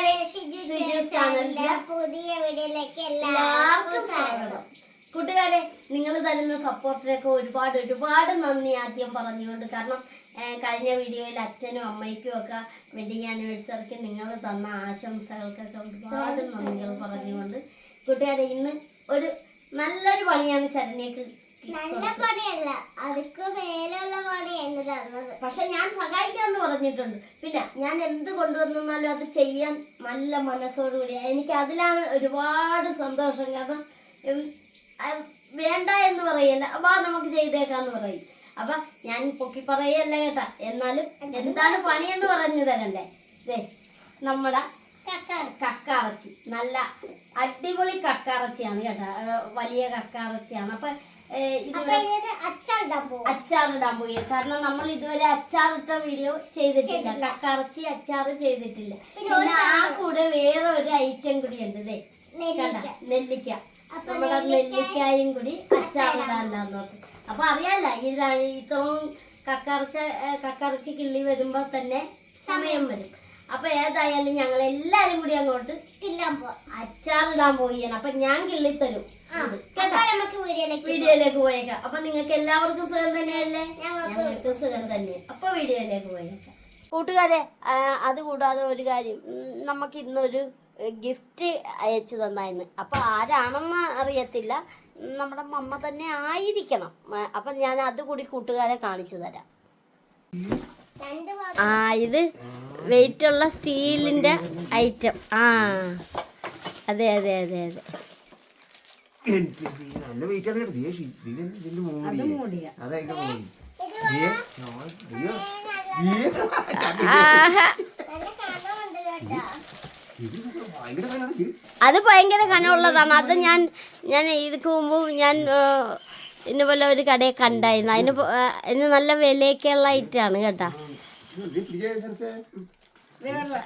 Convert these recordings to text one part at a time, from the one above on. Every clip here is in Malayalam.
കൂട്ടുകാരെ പുതിയ വീഡിയോയിലേക്ക് എല്ലാവർക്കും സ്വാഗതം. കൂട്ടുകാരെ നിങ്ങൾ തരുന്ന സപ്പോർട്ടിനൊക്കെ ഒരുപാട് ഒരുപാട് നന്ദി ആദ്യം പറഞ്ഞുകൊണ്ട്. കാരണം കഴിഞ്ഞ വീഡിയോയിൽ അച്ഛനും അമ്മയ്ക്കും ഒക്കെ വെഡിങ് ആനിവേഴ്സറിക്ക് നിങ്ങൾ തന്ന ആശംസകൾക്കൊക്കെ ഒരുപാട് നന്ദികൾ പറഞ്ഞുകൊണ്ട്. കൂട്ടുകാരെ ഇന്ന് ഒരു നല്ലൊരു പണിയാണ് ശരണ്യക്ക് നല്ല പണിയല്ല. അതിക്ക് മേലുള്ള പണി തന്നത്. പക്ഷെ ഞാൻ സഹായിക്കാന്ന് പറഞ്ഞിട്ടുണ്ട്. പിന്നെ ഞാൻ എന്ത് കൊണ്ടുവന്നാലും അത് ചെയ്യാൻ നല്ല മനസ്സോടുകൂടി എനിക്ക് അതിലാണ് ഒരുപാട് സന്തോഷം. കാരണം വേണ്ട എന്ന് പറയല്ല. അപ്പൊ നമുക്ക് ചെയ്തേക്കാന്ന് പറയും. അപ്പൊ ഞാൻ പൊക്കി പറയല്ല കേട്ടാ. എന്നാലും എന്താണ് പണി എന്ന് പറഞ്ഞു തരണ്ടേ? നമ്മുടെ കക്കാറച്ചി നല്ല അടിപൊളി കക്കാറച്ചിയാണ് കേട്ടാ. വലിയ കക്കാറച്ചിയാണ് അപ്പൊ അച്ചാറിടാൻ അച്ചാറിടാൻ പോയി കാരണം നമ്മൾ ഇതുവരെ അച്ചാറിട്ട വീഡിയോ ചെയ്തിട്ടില്ല. കറച്ചി അച്ചാറ് ചെയ്തിട്ടില്ല. പിന്നെ ആ കൂടെ വേറെ ഒരു ഐറ്റം കൂടി ഉണ്ട് നെല്ലിക്ക. നമ്മുടെ നെല്ലിക്കായും കൂടി അച്ചാറിടാനാന്ന് നോക്കും. അപ്പൊ അറിയാല്ല ര- ഇത്രയും കക്കറച്ച കക്കറച്ചി കിള്ളി വരുമ്പോ തന്നെ സമയം വരും. അപ്പൊ ഏതായാലും ഞങ്ങൾ എല്ലാരും കൂടി അങ്ങോട്ട് കില്ലാൻ പോവാം. അച്ചാറിടാൻ പോവുകയാണ്. അപ്പൊ ഞാൻ കിള്ളിത്തരും. ഇത്. വീഡിയോയിലേക്ക് പോയേക്കാം. അപ്പൊ നിങ്ങൾക്ക് എല്ലാവർക്കും സുഖം തന്നെയല്ലേ? ഞങ്ങൾക്ക് സുഖം തന്നെ. അപ്പൊ വീഡിയോയിലേക്ക് പോയേക്കാം. കൂട്ടുകാരെ അത് കൂടാതെ ഒരു കാര്യം. നമുക്ക് ഇന്നൊരു ഗിഫ്റ്റ് അയച്ചു തന്നായിരുന്നു. അപ്പൊ ആരാണെന്ന് അറിയത്തില്ല. നമ്മുടെ മമ്മ തന്നെ ആയിരിക്കണം. അപ്പൊ ഞാൻ അതുകൂടി കൂട്ടുകാരെ കാണിച്ചു തരാം. ആ ഇത് വെയിറ്റ് ഉള്ള സ്റ്റീലിന്റെ ഐറ്റം. ആ. അതെ അതെ അതെ അതെ. നല്ല വെയിറ്റ് ആണ് കേട്ടോ ദേ ഷി- ഇത് ഇതിന്റെ മൂടി അതാ മൂടി. ഭയങ്കര. അത് കനമുള്ളതാണ്. അത് ഞാൻ ഞാൻ ഇതിക്ക് മുമ്പ് ഞാൻ ഇന്ന പോലെ ഒരു കടയെ കണ്ടായിരുന്നു. അതിന് അതിന് നല്ല വിലയൊക്കെയുള്ള ഐറ്റാണ് കേട്ടാ.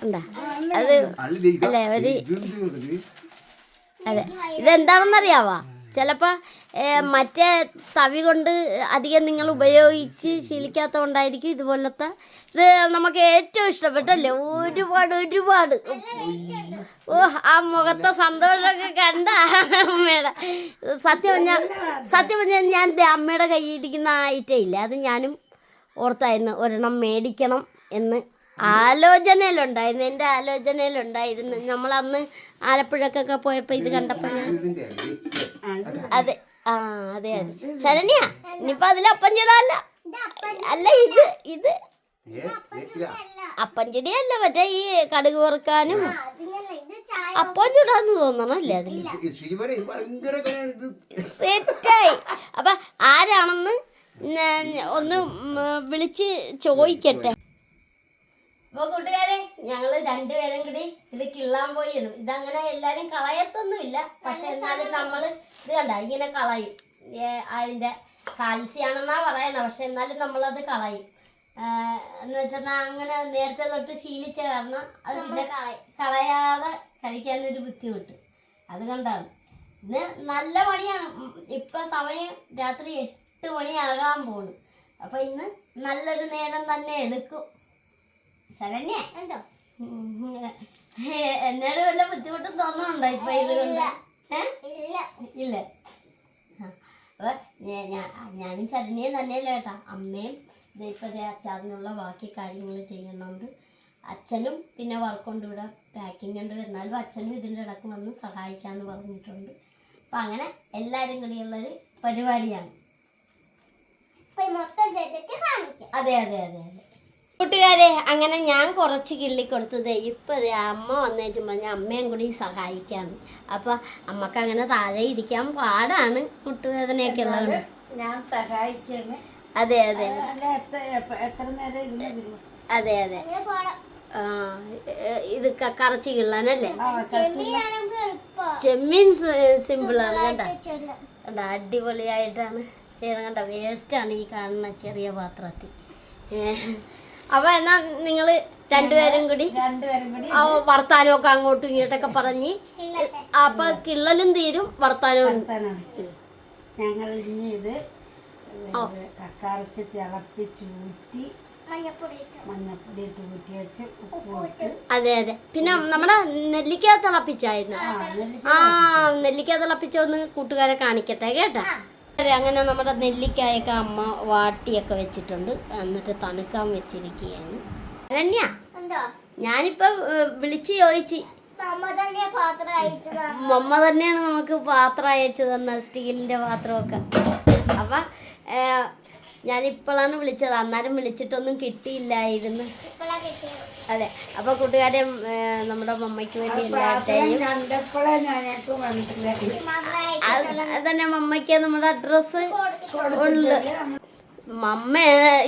എന്താ? അത് അല്ല ഒരു-? അതെ. ഇതെന്താണെന്നറിയാവാ? ചിലപ്പോൾ മറ്റേ തവി കൊണ്ട് അധികം നിങ്ങൾ ഉപയോഗിച്ച് ശീലിക്കാത്തതുകൊണ്ടായിരിക്കും ഇതുപോലത്തെ ഇത് നമുക്ക് ഏറ്റവും ഇഷ്ടപ്പെട്ടല്ലേ? ഒരുപാട് ഒരുപാട്. ഓ ആ മുഖത്തെ സന്തോഷമൊക്കെ കണ്ട അമ്മയുടെ. സത്യം പറഞ്ഞാൽ സത്യം പറഞ്ഞാൽ ഞാൻ അമ്മയുടെ കയ്യിലിരിക്കുന്ന ആ ഐറ്റം ഇല്ല? അത് ഞാനും ഓർത്തായിരുന്നു. ഒരെണ്ണം മേടിക്കണം എന്ന്. ആലോചനയിലുണ്ടായിരുന്നു എന്റെ ആലോചനയിലുണ്ടായിരുന്നു. നമ്മളന്ന് ആലപ്പുഴക്കൊക്കെ പോയപ്പോൾ ഇത് കണ്ടപ്പോൾ ഞാൻ അതെ ആ അതെ അതെ. ശരണ്യ ഇനിയിപ്പോൾ അതിൽ അപ്പം അല്ല ഇത് ഇത്. അപ്പം ചെടിയല്ല മറ്റേ ഈ കടുക് വറുക്കാനും അപ്പം ചുടാന്ന് തോന്നണം അല്ലേ അതിൽ സെറ്റായി. അപ്പൊ ആരാണെന്ന് ഒന്ന് വിളിച്ച് ചോദിക്കട്ടെ. അപ്പൊ കൂട്ടുകാരെ ഞങ്ങൾ രണ്ടുപേരും കൂടി ഇത് കിള്ളാൻ പോയിരുന്നു. ഇതങ്ങനെ എല്ലാരും കളയത്തൊന്നുമില്ല. പക്ഷെ എന്നാലും നമ്മൾ ഇത് കണ്ട? ഇങ്ങനെ കളയും. അതിന്റെ കാൽസ്യാണെന്നാ പറയുന്നത് പക്ഷെ എന്നാലും നമ്മളത് കളയും. എന്ന് വെച്ചാൽ അങ്ങനെ നേരത്തെ തൊട്ട് ശീലിച്ച കാരണം അത് പിന്നെ കളയാതെ കഴിക്കാനൊരു ബുദ്ധിമുട്ട്. അത് കണ്ടാണ്. ഇന്ന് നല്ല പണിയാണ്. ഇപ്പൊ സമയം രാത്രി എട്ട് മണിയാകാൻ പോണു. അപ്പൊ ഇന്ന് നല്ലൊരു നേരം തന്നെ എടുക്കും. ശരണ്യ എന്നോട് വല്ല ബുദ്ധിമുട്ടും തോന്നുന്നുണ്ടോ ഇപ്പൊ ഇത് കൊണ്ട് ഇല്ല. അപ്പൊ ഞാനും ശരണ്യം തന്നെയല്ലേ കേട്ടാ. അമ്മയും ദേ അച്ചാറിനുള്ള ബാക്കി കാര്യങ്ങൾ ചെയ്യുന്നുണ്ട് അച്ഛനും പിന്നെ വർക്കുണ്ട് ഇവിടെ. പാക്കിംഗ് ഉണ്ട്. എന്നാലും അച്ഛനും ഇതിന്റെ ഇടയ്ക്ക് വന്ന് സഹായിക്കാന്ന് പറഞ്ഞിട്ടുണ്ട്. അപ്പം അങ്ങനെ എല്ലാരും കൂടിയുള്ളൊരു പരിപാടിയാണ്. മൊത്തം ചെയ്തിട്ട് കാണിക്കാം. അതെ അതെ അതെ അതെ. കൂട്ടുകാരെ അങ്ങനെ ഞാൻ കുറച്ച് കിള്ളി കൊടുത്തത് ഇപ്പം ദേ അമ്മ വന്നേച്ചും പറഞ്ഞ അമ്മയും കൂടി സഹായിക്കാം അപ്പം അമ്മയ്ക്ക് അങ്ങനെ താഴെ ഇരിക്കാൻ പാടാണ് മുട്ടുവേദനയൊക്കെ ഉള്ളതുകൊണ്ട്. ഞാൻ സഹായിക്കാണ്. അതെ അതെ. എത്ര നേരം അതെ അതെ. ഇത് കറച്ച് കിള്ളാനല്ലേ? ചെമ്മീൻ സിമ്പിളാണ് കേട്ടോ എന്താ കണ്ട? അടിപൊളിയായിട്ടാണ് ചെയ്യുന്നത് കണ്ട? വേസ്റ്റാണ് ഈ കാണുന്ന ചെറിയ പാത്രത്തിൽ. അപ്പോൾ എന്നാ നിങ്ങൾ രണ്ടുപേരും കൂടി രണ്ടുപേരും കൂടി ആ വർത്താനമൊക്കെ അങ്ങോട്ടും ഇങ്ങോട്ടൊക്കെ പറഞ്ഞ് അപ്പൊ കിള്ളലും തീരും വർത്താനവും വർത്താനാണ് ഞങ്ങൾ ഇനി ഇത് കക്കാറച്ച് തിളപ്പിച്ചൂറ്റി മഞ്ഞപ്പൊടി ഇട്ടു. മഞ്ഞപ്പൊടി ഇട്ട് ഊറ്റി വെച്ച് ഉപ്പ് അതെ അതെ. പിന്നെ നമ്മുടെ നെല്ലിക്ക തിളപ്പിച്ചായിരുന്നു. ആ നെല്ലിക്ക തിളപ്പിച്ച. ഒന്ന് കൂട്ടുകാരെ കാണിക്കട്ടെ കേട്ടാ? അങ്ങനെ നമ്മുടെ നെല്ലിക്കായൊക്കെ അമ്മ വാട്ടിയൊക്കെ വെച്ചിട്ടുണ്ട്. എന്നിട്ട് തണുക്കാൻ വെച്ചിരിക്കുകയാണ്. രണ്യ എന്തോ? ഞാനിപ്പോ വിളിച്ച് ചോദിച്ച്. അമ്മ തന്നെ പാത്രം മമ്മ തന്നെയാണ് നമുക്ക് പാത്രം അയച്ചു തന്ന സ്റ്റീലിന്റെ പാത്രമൊക്കെ. അപ്പൊ ഏഹ്, ഞാനിപ്പോഴാണ് വിളിച്ചത്. അന്നേരം വിളിച്ചിട്ടൊന്നും കിട്ടിയില്ലായിരുന്നു. അതെ. അപ്പൊ കൂട്ടുകാരെ നമ്മുടെ മമ്മയ്ക്ക് വേണ്ടി അതന്നെ മമ്മയ്ക്ക് നമ്മുടെ അഡ്രസ്സ് ഉള്ളു. മമ്മ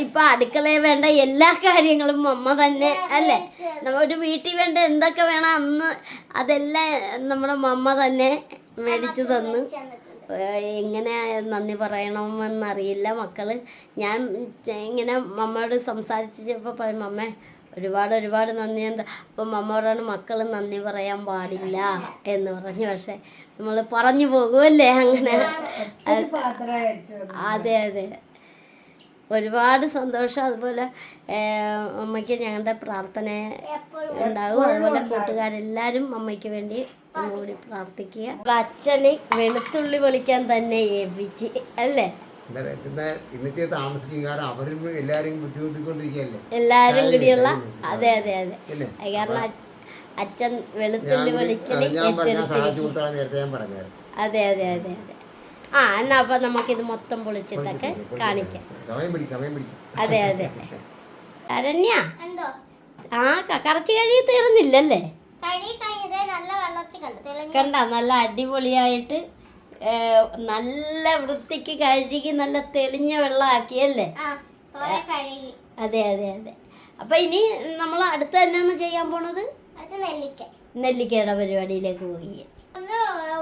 ഇപ്പൊ അടുക്കളയിൽ വേണ്ട എല്ലാ കാര്യങ്ങളും മമ്മ തന്നെ അല്ലേ? നമ്മ ഒരു വീട്ടിൽ വേണ്ട എന്തൊക്കെ വേണം അന്ന് അതെല്ലാം നമ്മുടെ മമ്മ തന്നെ മേടിച്ചു തന്നു. എങ്ങനെ നന്ദി പറയണമെന്നറിയില്ല മക്കൾ. ഞാൻ ഇങ്ങനെ മമ്മയോട് സംസാരിച്ചപ്പോൾ പറയും മമ്മ ഒരുപാട് ഒരുപാട് നന്ദിയുണ്ട്. അപ്പം മമ്മയോടാണ് മക്കൾ നന്ദി പറയാൻ പാടില്ല എന്ന് പറഞ്ഞു. പക്ഷെ നമ്മൾ പറഞ്ഞു പോകുമല്ലേ അങ്ങനെ? അതെ അതെ. ഒരുപാട് സന്തോഷം. അതുപോലെ അമ്മയ്ക്ക് ഞങ്ങളുടെ പ്രാർത്ഥന ഉണ്ടാകും. അതുപോലെ കൂട്ടുകാരെല്ലാവരും അമ്മയ്ക്ക് വേണ്ടി ഒന്നുകൂടി പ്രാർത്ഥിക്കുക. അച്ഛന് വെളുത്തുള്ളി പൊളിക്കാൻ തന്നെ ഏൽപ്പിച്ച് അല്ലേ? ഇന്നത്തെ താമസിക്കും കാരണം അവരും എല്ലാരും ബുദ്ധിമുട്ടിക്കൊണ്ടിരിക്കുകയല്ലേ? എല്ലാരും കൂടിയുള്ള അതെ അതെ അതെ. കാരണം അച്ഛൻ വെളുത്തുള്ളി പൊളിക്കൽ അതെ അതെ അതെ അതെ. ആ എന്നാ അപ്പൊ നമുക്കിത് മൊത്തം പൊളിച്ചിട്ടൊക്കെ കാണിക്കാം. അതെ അതെ അരണ്യ. എന്തോ? ആ കറച്ചി കഴി തീർന്നില്ലല്ലേ കണ്ടു. നല്ല അടിപൊളിയായിട്ട് നല്ല വൃത്തിക്ക് കഴുകി നല്ല തെളിഞ്ഞ വെള്ളമാക്കിയല്ലേ അതെ അതെ അതെ. അപ്പൊ ഇനി നമ്മൾ അടുത്ത തന്നെയാണ് ചെയ്യാൻ പോണത്? നെല്ലിക്കയുടെ പരിപാടിയിലേക്ക് പോയി.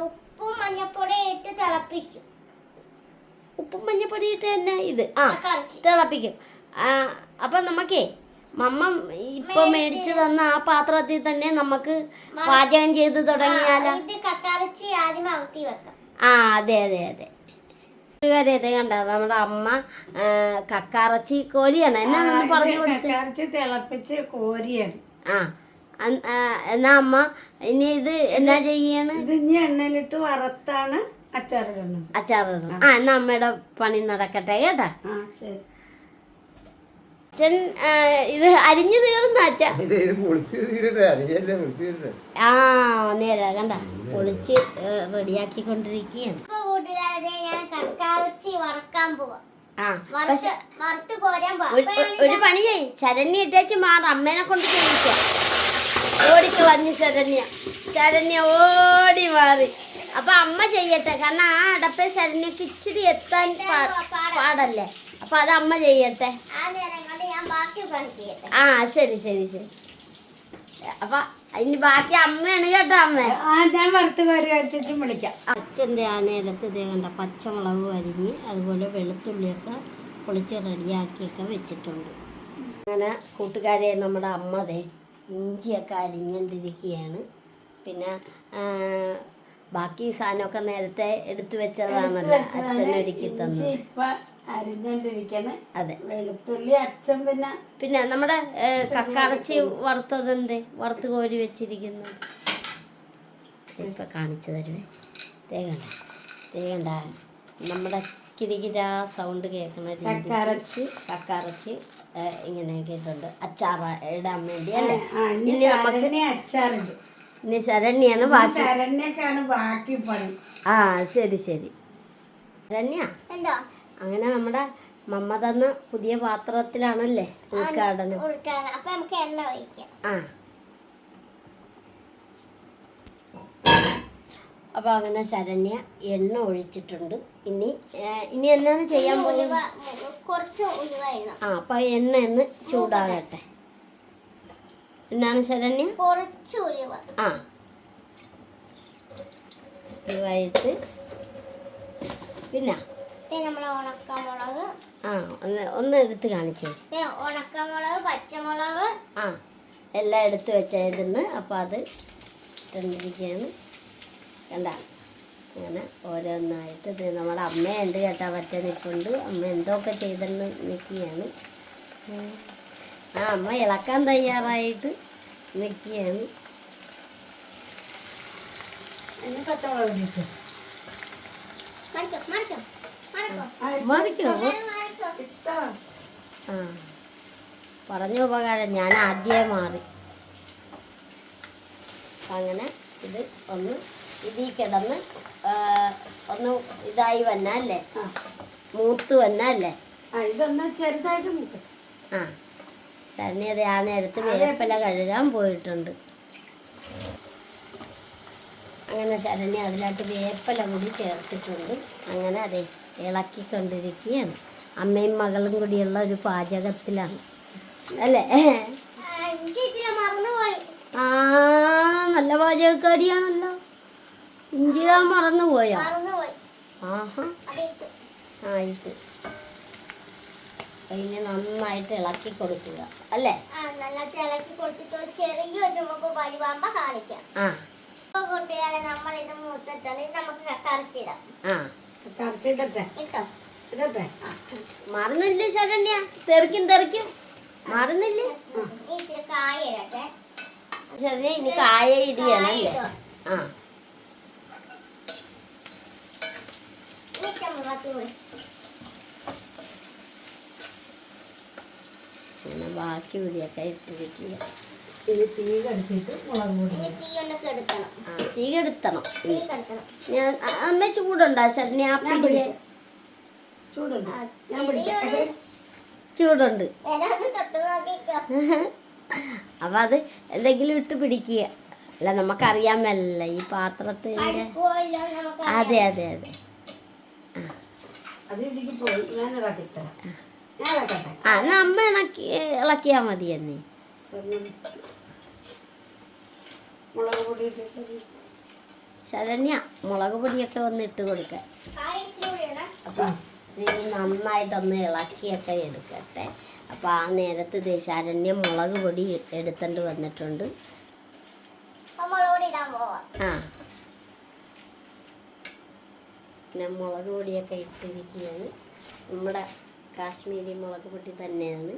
ഉപ്പും മഞ്ഞപ്പൊടി ഇട്ട് തിളപ്പിക്കും. ഉപ്പും മഞ്ഞപ്പൊടി ഇട്ട് തന്നെ ഇത്? ആ തിളപ്പിക്കും. അപ്പൊ നമുക്കേ മമ്മ ഇപ്പൊ മേടിച്ചു തന്ന ആ പാത്രത്തിൽ തന്നെ നമുക്ക് പാചകം ചെയ്ത് തുടങ്ങിയാലോ? ഇത് കക്കറച്ചി ആദ്യം അകത്തി വെക്കാം. ആ അതെ അതെ അതെ. ഇത് കണ്ട നമ്മുടെ അമ്മ കക്കാറച്ചി കോരിയാണ്. എന്നാണെന്ന് പറഞ്ഞു കൊടുത്തു? കറച്ച് തിളപ്പിച്ച് കോരിയാണ്. ആ എന്നാ അമ്മ ഇനി ഇത് എന്നാ ചെയ്യാണ്? ഇത് ഇനി എണ്ണയിലിട്ട് വറുത്താണ് അച്ചാറിടുന്നത്. അച്ചാറിടുന്നത്. ആ. എന്നാ അമ്മയുടെ പണി നടക്കട്ടെ കേട്ടാ? ശരി. അച്ഛൻ ഇത് അരിഞ്ഞു തീർന്ന അച്ഛൻ. ആ നേരെ കണ്ട. പൊളിച്ച് റെഡിയാക്കിക്കൊണ്ടിരിക്കുകയാണ്. കൊണ്ടിരിക്കുകയാണ് കൂട്ടുകാരെ ഞാൻ വറക്കാൻ പോവാ. ഒരു- പണി ചെയ് ശരണ്യ ഇട്ടേച്ച് മാറ. അമ്മേനെ കൊണ്ട് ചെയ്യിക്ക ഓടിക്കളഞ്ഞു ശരണ്യ. ശരണ്യ ഓടി മാറി. അപ്പൊ അമ്മ ചെയ്യട്ടെ. കാരണം ആ അടപ്പേ ശരണ്യക്ക് ഇച്ചിരി എത്താൻ പാടല്ലേ. അപ്പൊ അത് അമ്മ ചെയ്യട്ടെ. ആ ശരി ശരി ശരി. അപ്പൊ ഇനി ബാക്കി അമ്മയാണ് കേട്ടോ അമ്മ. ആ ഞാൻ വറുത്ത് കോരി വെച്ചിട്ട് വിളിക്കാം. അച്ഛന്റെ ആ നേരത്ത് ഇതേ കണ്ട പച്ചമുളക് അരിഞ്ഞ് അതുപോലെ വെളുത്തുള്ളിയൊക്കെ പൊളിച്ച് റെഡിയാക്കിയൊക്കെ വെച്ചിട്ടുണ്ട്. അങ്ങനെ കൂട്ടുകാരെ നമ്മുടെ അമ്മ ദേ ഇഞ്ചിയൊക്കെ അരിഞ്ഞണ്ടിരിക്കുകയാണ്. പിന്നെ ബാക്കി സാധനമൊക്കെ നേരത്തെ എടുത്തു വെച്ചതാണല്ലോ അച്ഛനൊരുക്കി തന്നു അരിഞ്ഞോണ്ടിരിക്കണേ അതെ. വെളുത്തുള്ളി അച്ഛൻ പിന്നെ പിന്നെ നമ്മുടെ കക്കറച്ചി വറുത്തത് എന്ത്? വറുത്ത് കോരി വെച്ചിരിക്കുന്നു. ഇപ്പം കാണിച്ചു തരുവേ. തേ കണ്ട? തേ കണ്ട? നമ്മുടെ കിരികിര സൗണ്ട് കേൾക്കുന്ന രീതി കക്കാറച്ചി. കക്കറച്ചി ഇങ്ങനെ കേട്ടുണ്ട് അച്ചാറ ഇടാൻ വേണ്ടി അല്ലേ? ഇനി നമുക്ക് അച്ചാറുണ്ട്. ഇനി ശരണ്യാണ് ബാക്കി. ശരണ്യക്കാണ് ബാക്കി പണി. ആ ശരി ശരി. ശരണ്യ? എന്തോ? അങ്ങനെ നമ്മുടെ മമ്മ തന്ന പുതിയ പാത്രത്തിലാണല്ലേ ഉദ്ഘാടനം. അപ്പൊ നമുക്ക് എണ്ണ ഒഴിക്കാം. ആ. അപ്പൊ അങ്ങനെ ശരണ്യ എണ്ണ ഒഴിച്ചിട്ടുണ്ട്. ഇനി ഇനി എന്നാണ് ചെയ്യാൻ കുറച്ച് ആ അപ്പൊ എണ്ണ എന്ന് ചൂടാകട്ടെ. എന്നാണ് ശരണ്യ? കുറച്ച് ഉലുവ. ആ. ഇതുമായിട്ട് പിന്നെ? ഉണക്കമുളക് ആ ഒന്ന് ഒന്ന് എടുത്ത് കാണിച്ചേ. ഉണക്കമുളക് പച്ചമുളക് ആ എല്ലാം എടുത്ത് വെച്ചായിരുന്നു അപ്പോൾ അത് ഇട്ടിരിക്കുകയാണ്. കണ്ട? അങ്ങനെ ഓരോന്നായിട്ട് ഇത് നമ്മുടെ അമ്മയുണ്ട് കേട്ടോ പറ്റ നിൽപ്പുണ്ട് അമ്മ എന്തൊക്കെ ചെയ്തെന്ന് നിൽക്കുകയാണ്. ആ അമ്മ ഇളക്കാൻ തയ്യാറായിട്ട് നിൽക്കുകയാണ്. ഇനി പച്ചമുളക് മറിക്കോ മറിക്കോ മറിക്കോ ആ. പറഞ്ഞ ഉപകാരം ഞാൻ ആദ്യമേ മാറി. അങ്ങനെ ഇത് ഒന്ന് ഇതിൽ കിടന്ന് ഒന്ന് ഇതായി വന്നല്ലേ മൂത്ത് വന്നല്ലേ ആ ഇതൊന്ന് ചെറുതായിട്ട് മുക്കും. ആ. സരണി അത് ആ നേരത്ത് വേപ്പില കഴുകാൻ പോയിട്ടുണ്ട്. അങ്ങനെ ശരണി അതിനകത്ത് വേപ്പില കൂടി ചേർത്തിട്ടുണ്ട്. അങ്ങനെ അതെ. ഇളക്കിക്കൊണ്ടിരിക്കുകയാണ്. അമ്മയും മകളും കൂടിയുള്ള ഒരു പാചകത്തിലാണ്. അല്ലേ? ആ നല്ല പാചകക്കാരിയാണല്ലോ. ഇഞ്ചിടാൻ മറന്നുപോയോ? ആഹാ. ആയിട്ട്. അതിനെ നന്നായിട്ട് ഇളക്കി കൊടുക്കുക. അല്ലേ? നല്ല തിളക്കി കൊടുത്തിട്ട് ചെറിയ ചുമപ്പ് പരിവാമ്പ കാണിക്കാം. ആ. ഇപ്പൊ കൂട്ടുകാരെ നമ്മൾ ഇത് മൂത്തിട്ടുണ്ട് ഇത് നമുക്ക് കറച്ചിടാം ആ. ഇടട്ടെ. മറന്നില്ലേ ശരണ്യ? തെറിക്കും തെറിക്കും. മറന്നില്ലേ? ശരണ്യ ഇനി കായ ഇടിയാണ് ആ. ബാക്കി പിടിയൊക്കെ ഇട്ടിരിക്കുക തീ കടുത്തിട്ട് മുളക് പൊടി ഇനി തീ ഒന്ന് കെടുത്തണം. ഞാൻ അമ്മ ചൂടുണ്ടോ? ശരണ്യ ആ പിടിയെ ചൂടുണ്ട്. ഞാൻ പിടിക്കാം ചൂടുണ്ട്. വരാതെ തൊട്ട് നോക്കിക്കോ. അപ്പൊ അത് എന്തെങ്കിലും ഇട്ട് പിടിക്കുക. അല്ല നമുക്കറിയാമല്ല ഈ പാത്രത്തിന്റെ അതെ അതെ അതെ. അത് ഇടിക്ക് പോയി. ഞാൻ ഇളക്കിത്തരാം ഞാൻ ഇളക്കട്ടെ? ആ എന്നാ അമ്മ ഇളക്കി ഇളക്കിയാ മതി എന്നേ. മുളക് പൊടി ശരണ്യ മുളക് പൊടിയൊക്കെ ഒന്ന് ഇട്ട് കൊടുക്കാം. അപ്പൊ ഇത് നന്നായിട്ടൊന്ന് ഇളക്കിയൊക്കെ എടുക്കട്ടെ. അപ്പൊ ആ നേരത്ത് ശരണ്യ മുളക് പൊടി എടുത്തോണ്ട് വന്നിട്ടുണ്ട്. ആ. പിന്നെ മുളക് പൊടിയൊക്കെ ഇട്ടിരിക്കുകയാണ് നമ്മുടെ കാശ്മീരി മുളക് പൊടി തന്നെയാണ്.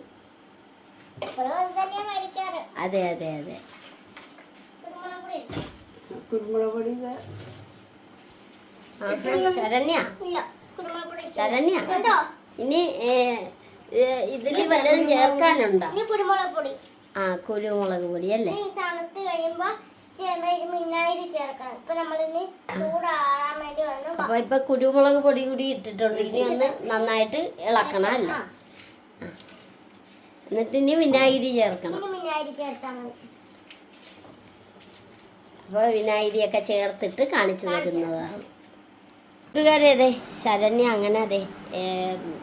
അത് അതെ അതെ. കുരുമുളക് പൊടി. ശരണ്യ? ശരണ്യ. ഇനി ഇതിൽ വല്ലതും ചേർക്കാനുണ്ടോ? ഇനി കുരുമുളക് പൊടി. ആ കുരുമുളക് പൊടി അല്ലേ? തണുത്ത് കഴിയുമ്പോ ചേർക്കണം. ഇപ്പൊ നമ്മളിനി ചൂടാറാൻ വേണ്ടി വന്ന് വ- അപ്പൊ ഇപ്പൊ കുരുമുളക് പൊടി കൂടി ഇട്ടിട്ടുണ്ട്. ഇനി ഒന്ന് നന്നായിട്ട് ഇളക്കണം അല്ലേ? എന്നിട്ട് ഇനി വിനാഗിരി ചേർക്കണം. വിനാഗിരി ചേർത്താൽ മതി. അപ്പൊ വിനാഗിരിയൊക്കെ ചേർത്തിട്ട് കാണിച്ചു തരുന്നതാണ്. കൂട്ടുകാരെ അതെ ശരണ്യ അങ്ങനെ അതെ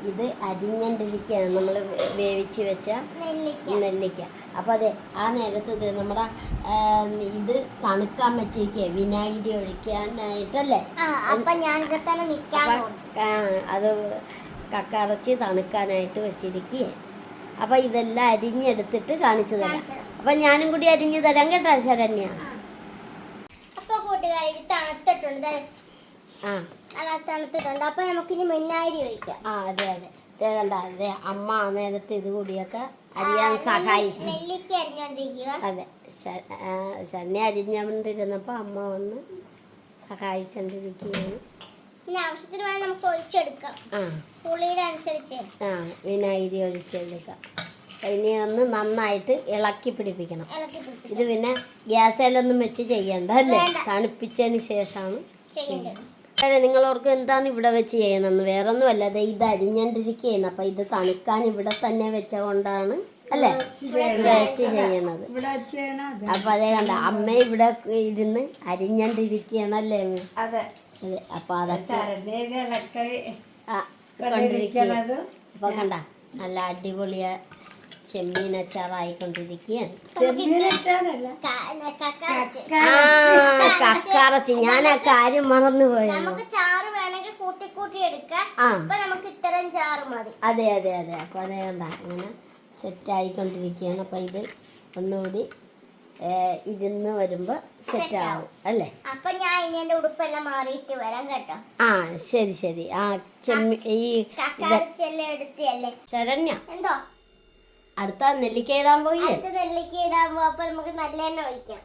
ഇത് അരിഞ്ഞണ്ടിരിക്കുകയാണ് നമ്മൾ വേവിച്ച് വെച്ച നെല്ലിക്ക. അപ്പോൾ അതെ ആ നേരത്ത് ഇത് നമ്മുടെ ഇത് തണുക്കാൻ വെച്ചിരിക്കുക വിനാഗിരി ഒഴിക്കാനായിട്ടല്ലേ? അപ്പൊ അപ്പൊ, അത് കക്കറച്ച് തണുക്കാനായിട്ട് വെച്ചിരിക്കുക അപ്പോൾ ഇതെല്ലാം അരിഞ്ഞെടുത്തിട്ട് കാണിച്ചു തരാം അപ്പൊ. അപ്പം ഞാനും കൂടി അരിഞ്ഞു തരാം കേട്ടോ ശരണ്യ. അപ്പൊ കൂട്ടുകാരി ഇത് തണുത്തിട്ടുണ്ട്. ആ. തണുത്തിട്ടുണ്ട്. അപ്പൊ നമുക്കിനി ഒഴിക്കാം. ആ അതെ അതെ. കണ്ട അതെ അമ്മ ആ നേരത്തെ ഇത് കൂടിയൊക്കെ അരിയാൻ സഹായിച്ചു. അതെ. ശരണ്യ അരിഞ്ഞുകൊണ്ടിരുന്നപ്പോൾ അമ്മ വന്ന് സഹായിച്ചുകൊണ്ടിരിക്കുകയാണ് പിന്നെ ആവശ്യത്തിന് വേണം നമുക്ക് ഒഴിച്ചെടുക്കാം. പുളിയുടെ അനുസരിച്ച്. ആ വിനാഗിരി ഒഴിച്ചെടുക്കാം. ഇനി ഒന്ന് നന്നായിട്ട് ഇളക്കി പിടിപ്പിക്കണം. ഇത് പിന്നെ ഗ്യാസേലൊന്നും വെച്ച് ചെയ്യണ്ട അല്ലേ? തണുപ്പിച്ചതിന് ശേഷമാണ് ചെയ്യേണ്ടത്. നിങ്ങൾ നിങ്ങളോർക്ക് എന്താണ് ഇവിടെ വെച്ച് ചെയ്യണമെന്ന് വേറൊന്നും അല്ല അല്ലാതെ ഇത് അരിഞ്ഞണ്ടിരിക്കുകയാണ് അപ്പൊ ഇത് തണുക്കാൻ ഇവിടെ തന്നെ വെച്ച കൊണ്ടാണ് അല്ലേ വെച്ച് ചെയ്യണത്. അപ്പൊ അതെ അപ്പം അതേ കണ്ട അമ്മ ഇവിടെ ഇരുന്ന് അരിഞ്ഞണ്ടിരിക്കുകയാണ് അല്ലേ അതെ. അതെ അപ്പം അതൊക്കെ ശരണ്യ ഇളക്കി ആ, കൊണ്ടിരിക്കുകയാണ്. കൊണ്ടിരിക്കണത് അപ്പൊ കണ്ട നല്ല അടിപൊളിയ ചെമ്മീൻ അച്ചാറായിക്കൊണ്ടിരിക്കുകയാണ് കക്കറച്ച്. ഞാൻ ആ കാര്യം മറന്നു പോയി. നമുക്ക് ചാറ് വേണമെങ്കിൽ കൂട്ടി കൂട്ടി എടുക്കാം. നമുക്ക് ഇത്തരം ചാറ് മതി. അതെ അതെ അതെ. അപ്പൊ അതേ കണ്ട അങ്ങനെ സെറ്റ് ആയിക്കൊണ്ടിരിക്കുകയാണ് അപ്പൊ ഇത് ഒന്നുകൂടി ഇരുന്ന് വരുമ്പോ സെറ്റ് ആവും. അല്ലേ? അപ്പൊ ഞാൻ ഇനി എന്റെ ഉടുപ്പെല്ലാം മാറിയിട്ട് വരാം കേട്ടോ. ആ ശരി ശരി. ആ ഈ എടുത്തല്ലേ ശരണ്യ എന്തോ? അടുത്ത നെല്ലിക്ക ഇടാൻ പോയി നെല്ലിക്ക ഇടാൻ പോകും അപ്പൊ നമുക്ക് നല്ല എണ്ണ ഒഴിക്കാം.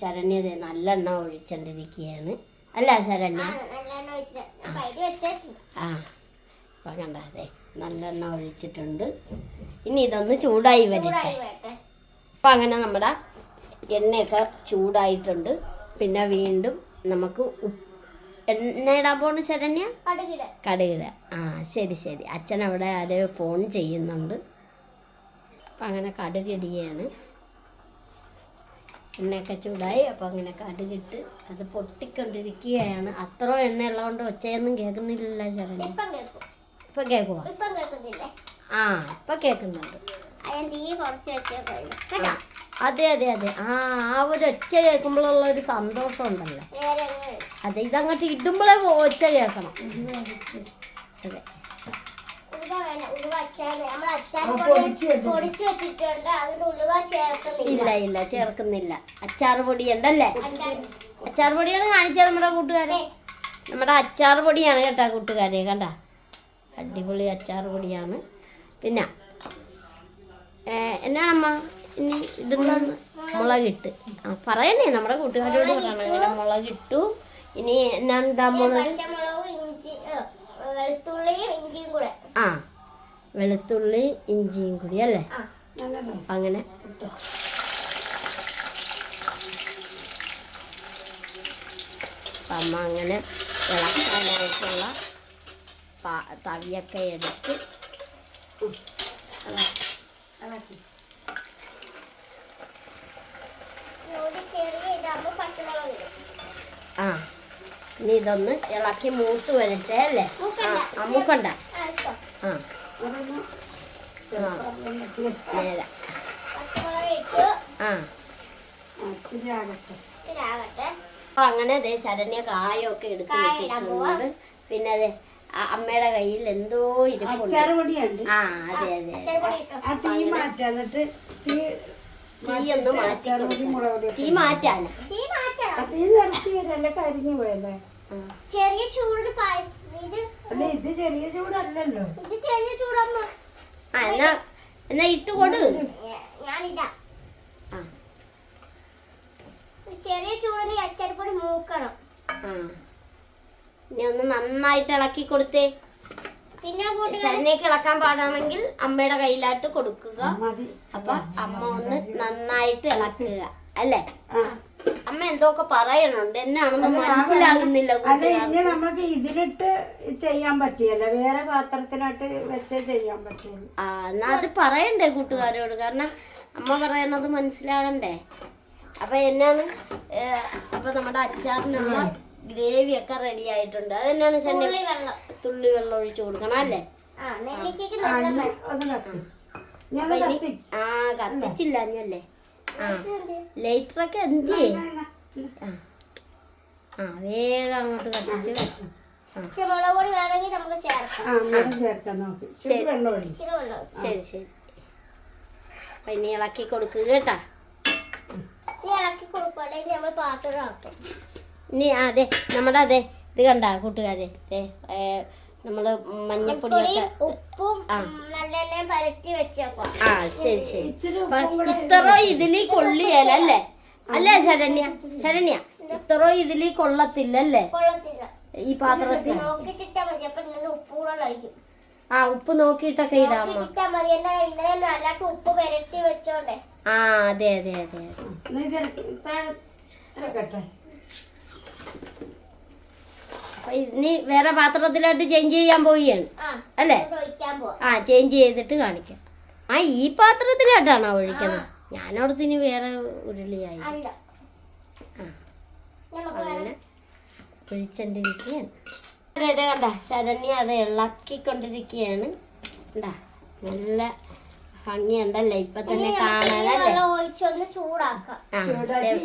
ശരണ്യ നല്ല നല്ലെണ്ണ ഒഴിച്ചോണ്ടിരിക്കുകയാണ് അല്ല ശരണ്യ. ആ, എണ്ണ അപ്പം കണ്ട നല്ലെണ്ണ ഒഴിച്ചിട്ടുണ്ട്. ഇനി ഇതൊന്ന് ചൂടായി വരട്ടെ. അപ്പൊ അങ്ങനെ നമ്മുടെ എണ്ണയൊക്കെ ചൂടായിട്ടുണ്ട്. പിന്നെ വീണ്ടും നമുക്ക് ഉപ്പ്. എണ്ണ ഇടാൻ പോണ ശരണ്യ? കടുകിട കടുകിട ആ ശരി ശരി. അച്ഛൻ അവിടെ ആര് ഫോൺ ചെയ്യുന്നുണ്ട്. അപ്പം അങ്ങനെ കടുകിടിയാണ് എണ്ണയൊക്കെ ചൂടായി അപ്പോൾ അങ്ങനെ കടുകിട്ട് അത് പൊട്ടിക്കൊണ്ടിരിക്കുകയാണ്. അത്ര എണ്ണ ഉള്ളതുകൊണ്ട് ഒച്ചയൊന്നും കേൾക്കുന്നില്ല ശരണ്യ. ഇപ്പം കേൾക്കും. ഇപ്പം കേൾക്കുവാ? ആ ഇപ്പം കേൾക്കുന്നുണ്ട്. തീ കുറച്ച് വെച്ചാൽ കേട്ടോ? അതെ അതെ അതെ. ആ ആ ഒരു ഒച്ച കേൾക്കുമ്പോഴുള്ള ഒരു സന്തോഷം ഉണ്ടല്ലോ. അതെ ഇതങ്ങോട്ട് ഇടുമ്പോഴേ ഒച്ച കേൾക്കണം. അതെ. ഇല്ല ഇല്ല ചേർക്കുന്നില്ല. അച്ചാർ പൊടി ഉണ്ടല്ലേ അച്ചാർ പൊടിയാണ് പൊടിയൊന്ന് കാണിച്ചാൽ നമ്മുടെ കൂട്ടുകാരെ. നമ്മുടെ അച്ചാർ പൊടിയാണ് കേട്ടോ കൂട്ടുകാരെ കണ്ട? അടിപൊളി അച്ചാർ പൊടിയാണ്. പിന്നെ എന്നാണമ്മ ഇനി ഇതൊന്ന് മുളകിട്ട്. ആ പറയണേ നമ്മുടെ കൂട്ടുകാരോട് പറയണം. അങ്ങനെ മുളകിട്ടു. ഇനി എന്നാ മുളക്? വെളുത്തുള്ളിയും ഇഞ്ചിയും കൂടെ. ആ വെളുത്തുള്ളി ഇഞ്ചിയും കൂടി അല്ലേ? അങ്ങനെ. അമ്മ അങ്ങനെ ഇളക്കാനായിട്ടുള്ള തവിയൊക്കെ എടുത്ത് ഇളക്കി ഒരു ചെറിയ ഇതാകുമ്പോൾ പച്ചമുളക് ഇടും ആ. ഇനി ഇതൊന്ന് ഇളക്കി മൂത്ത് വരട്ടെ അല്ലേ? ആ നേരെ ഇട്ടു. ആ. അപ്പൊ അങ്ങനെ ദേ ശരണ്യ കായൊക്കെ എടുത്ത് വെച്ചിട്ടുണ്ട്. പിന്നെ അതെ അമ്മയുടെ കയ്യിൽ എന്തോ ഇരിപ്പുണ്ട്. ആ അതെ അതെ തീ തീ തീ ഒന്ന് മാറ്റി തീ മാറ്റാനാ. തീ മാറ്റണം ആ തീ നിർത്തി വരല്ലേ കരിഞ്ഞു പോയല്ലേ? ചെറിയ ചൂട് പായസം ഇത് അല്ല ഇത് ചെറിയ ചൂടല്ലല്ലോ. ഇത് ചെറിയ ചൂടമ്മ. ആ എന്നാ എന്നാ ഇട്ട് കൊടു. ഞാ- ഞാനിടാം ആ. ചെറിയ ചൂടിന് അച്ചടിപ്പൊടി മൂക്കണം. ആ. ഇനി ഒന്ന് നന്നായിട്ട് ഇളക്കി കൊടുത്തേ. ശരണ്യക്ക് ഇളക്കാൻ പാടാണെങ്കിൽ അമ്മയുടെ കയ്യിലായിട്ട് കൊടുക്കുക. അപ്പൊ അമ്മ ഒന്ന് നന്നായിട്ട് ഇളക്കുക അല്ലേ? അമ്മ എന്തൊക്കെ പറയണുണ്ട്? എന്നാണെന്ന് മനസ്സിലാകുന്നില്ല അല്ല ഇനി നമുക്ക് ഇതിലിട്ട് ചെയ്യാൻ പറ്റിയല്ല. വേറെ പാത്രത്തിനായിട്ട് വെച്ചേ ചെയ്യാൻ പറ്റുള്ളൂ. ആ എന്നാ അത് പറയണ്ടേ കൂട്ടുകാരോട്. കാരണം അമ്മ പറയണത് മനസ്സിലാകണ്ടേ? അപ്പൊ എന്നാണ് അപ്പൊ നമ്മുടെ അച്ചാറിനുള്ള ഗ്രേവി ഒക്കെ റെഡി ആയിട്ടുണ്ട്. അതെന്നാണ് ശനി തുള്ളി വെള്ളം. തുള്ളി വെള്ളം ഒഴിച്ചു കൊടുക്കണം അല്ലേ? ആ അത് കത്തിച്ചില്ല അഞ്ഞല്ലേ ആ. ലൈറ്ററൊക്കെ എന്തിയേ ആ. ആ വേഗം അങ്ങോട്ട് കത്തിച്ചു ശരി. ശരി പിന്നെ ഇളക്കി കൊടുക്കുക കേട്ടാ. ഇളക്കി കൊടുക്കുക അല്ലെങ്കിൽ നമ്മൾ പാത്രം ആക്കും. ഇനി അതെ നമ്മുടെ അതെ ഇത് കണ്ട കൂട്ടുകാരെ ദേ, നമ്മൾ മഞ്ഞപ്പൊടിയൊക്കെ ഉപ്പും നല്ലെണ്ണയും പരട്ടി വെച്ചേക്കാം ആ ശരി ശരി. ഇത്രോ ഇതിൽ കൊള്ളിയല്ല അല്ലേ അല്ലേ ശരണ്യ? ശരണ്യ ഇത്ര ഇതിൽ കൊള്ളത്തില്ലല്ലേ? കൊള്ളത്തില്ല. ഈ പാത്രത്തിൽ? ആ ഉപ്പ് നോക്കിയിട്ടൊക്കെ ഇടാമോ ഉപ്പ് പെരട്ടി വെച്ചോണ്ടേ. ആ അതെ അതെ അതെ അതെ. ഇനി വേറെ പാത്രത്തിലോട്ട് ചേഞ്ച് ചെയ്യാൻ പോവുകയാണ്. അല്ലേ? പോവാ. ആ ചേഞ്ച് ചെയ്തിട്ട് കാണിക്കാം. ആ ഈ പാത്രത്തിലോട്ടാണോ ഒഴിക്കണം ഞാനോടത്ത് ഇനി വേറെ ഉരുളിയായി. അല്ല. ആ. നമുക്ക് അങ്ങനെ ഒഴിച്ചോണ്ടിരിക്കുകയാണ്. ഇത് കണ്ട? ശരണ്യ അത് ഇളക്കിക്കൊണ്ടിരിക്കുകയാണ്. കണ്ടാ? നല്ല ഭംഗിയുണ്ടല്ലേ? ഇപ്പൊ തന്നെ കാണാനല്ലേ?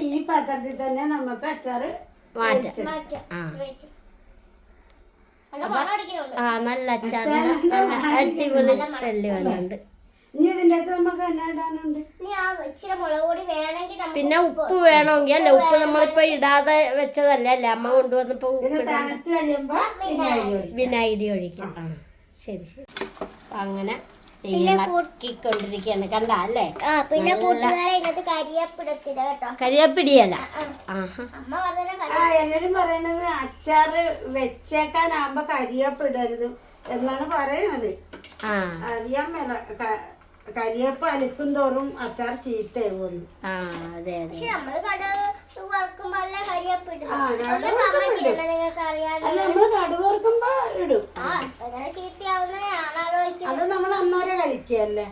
ഈ പാത്രത്തിൽ തന്നെ നമുക്ക് അച്ചാറ് മാറ്റാം. മാറ്റാം. ആ വെച്ച് നല്ല മണം അടിക്കുന്നുണ്ട് ആ നല്ല നല്ല അടിപൊളി സ്മെല്ല് വന്നുണ്ട് ഇനി അകത്ത് നമുക്ക് എന്നാ ഇടാനുണ്ട്? പിന്നെ ഉപ്പ് വേണമെങ്കിൽ അല്ല ഉപ്പ് നമ്മളിപ്പോ ഇടാതെ വെച്ചതല്ലേ? അല്ലേ? അമ്മ കൊണ്ടുവന്നപ്പോ വിനാഗിരി ഒഴിക്കാം. ശരി ശരി. അങ്ങനെ ഇളക്കിക്കൊണ്ടിരിക്കുകയാണ് കണ്ട അല്ലേ? ആ പിന്നെ കൂട്ടുകാരെ ഇതിനകത്ത് കരിയപ്പിടത്തില്ല കേട്ടോ. കരിയപ്പിടിയല്ല. അമ്മ പറഞ്ഞ ആ എല്ലാരും പറയണത് അച്ചാറ് വെച്ചേക്കാനാകുമ്പോ കരിയപ്പിടരുത് എന്നാണ് പറയണത്. ആ. അറിയാൻ മേല. ക- കരിയപ്പ് അലിക്കും തോറും അച്ചാർ അതെ അതെ. പക്ഷെ നമ്മൾ ഇടും. അങ്ങനെ അത് നമ്മൾ അന്നേരം കഴിക്കുകയല്ലേ?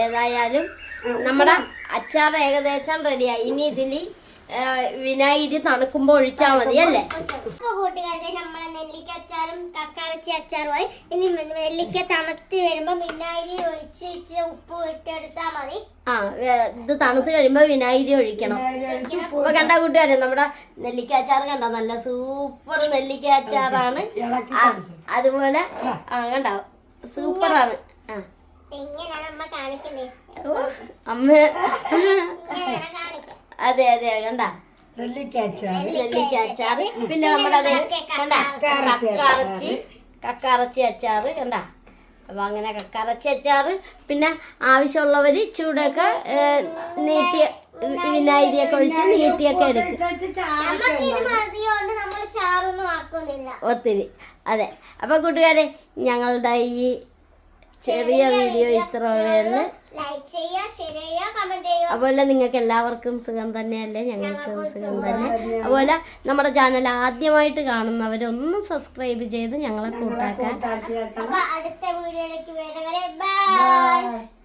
ഏതായാലും നമ്മുടെ അച്ചാർ ഏകദേശം റെഡിയായി ഇനി ഇതിൽ വിനാഗിരി തണുക്കുമ്പോ ഒഴിച്ചാ മതി. അല്ലേ അപ്പൊ കൂട്ടുകാരെ നമ്മളെ നെല്ലിക്ക അച്ചാറും കക്കാറച്ചി അച്ചാറുമായി ഇനി നെല്ലിക്ക തണുത്ത് വരുമ്പോ വിനാഗിരി ഒഴിച്ച് ഒഴിച്ച് ഉപ്പ് ഇട്ടെടുത്താൽ മതി. ആ ഇത് തണുത്ത് കഴിയുമ്പോ വിനാഗിരി ഒഴിക്കണം. അപ്പൊ കണ്ട കൂട്ടുകാരെ നമ്മുടെ നെല്ലിക്ക അച്ചാർ കണ്ട? നല്ല സൂപ്പർ നെല്ലിക്ക അച്ചാറാണ്. അതുപോലെ ആ. കണ്ട? സൂപ്പറാണ്. ആ. എങ്ങനെയാണ് അമ്മ കാണിക്കുന്നത് ഓ, അമ്മ. അതെ അതെ കണ്ട? നെല്ലിക്ക അച്ചാറ്. പിന്നെ നമ്മുടെ അത് കണ്ട? കക്കറച്ചി കക്കറച്ചി അച്ചാറ്. കണ്ട? അപ്പൊ അങ്ങനെ കക്കറച്ചി അച്ചാറ് പിന്നെ ആവശ്യമുള്ളവര് ചൂടൊക്കെ നീട്ടിയ വിനാഗിരിയൊക്കെ ഒഴിച്ച് നീട്ടിയൊക്കെ എടുക്കും. നമുക്ക് ഇത് മതിയോണ്ട് നമ്മൾ ചാറൊന്നും ആക്കുന്നില്ല. ഒത്തിരി. അതെ. അപ്പൊ കൂട്ടുകാരെ ഞങ്ങളുടെ ഈ ചെറിയ വീഡിയോ ഇത്ര വേൾ ലൈക്ക് ചെയ്യുക ഷെയർ ചെയ്യുക കമന്റ് ചെയ്യുക. അതുപോലെ നിങ്ങൾക്ക് എല്ലാവർക്കും സുഖം തന്നെയല്ലേ? ഞങ്ങൾക്കും സുഖം തന്നെ. അതുപോലെ നമ്മുടെ ചാനൽ ആദ്യമായിട്ട് കാണുന്നവരൊന്ന് സബ്സ്ക്രൈബ് ചെയ്ത് ഞങ്ങളെ കൂട്ടാക്കാൻ. അപ്പൊ അടുത്ത വീഡിയോയിലേക്ക് വരെ ബൈ